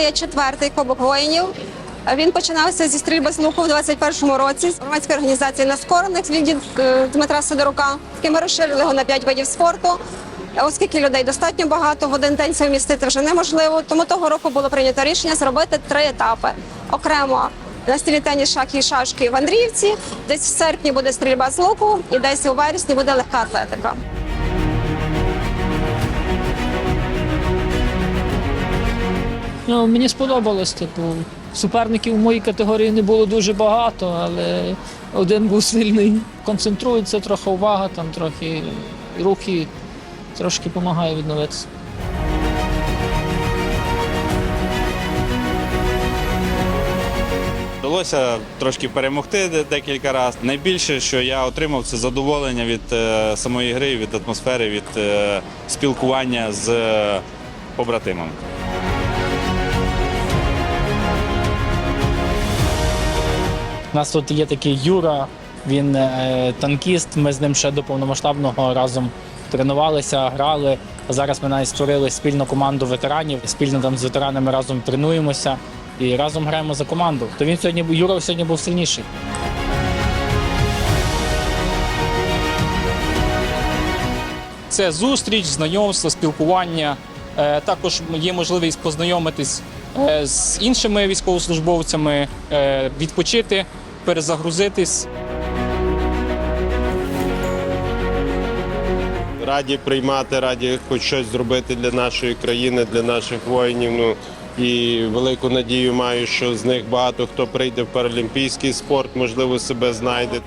стає четвертий Кубок воїнів. Він починався зі стрільби з луку в 21-му році з громадської організації Наскорених від е, Дмитра Сидорука. Ми розширили його на п'ять видів спорту. Оскільки людей достатньо багато, в один день це вмістити вже неможливо. Тому того року було прийнято рішення зробити три етапи. Окремо на стілі теніс, шахи і шашки в Андріївці. Десь в серпні буде стрільба з луку, і десь у вересні буде легка атлетика. Ну, мені сподобалось, типу, суперників у моїй категорії не було дуже багато, але один був сильний. Концентрується трохи увага, там трохи рухи, трошки допомагає відновитися. Вдалося трошки перемогти декілька разів. Найбільше, що я отримав, це задоволення від е, самої гри, від атмосфери, від е, спілкування з е, побратимами. У нас тут є такий Юра, він е, танкіст. Ми з ним ще до повномасштабного разом тренувалися, грали. Зараз ми навіть створили спільну команду ветеранів. Спільно там з ветеранами разом тренуємося і разом граємо за команду. То він сьогодні Юра сьогодні був сильніший. Це зустріч, знайомство, спілкування. Е, Також є можливість познайомитись е, з іншими військовослужбовцями, відпочити, перезагрузитись. раді приймати, раді хоч щось зробити для нашої країни, для наших воїнів. Ну і велику надію маю, що з них багато хто прийде в паралімпійський спорт, можливо, себе знайде.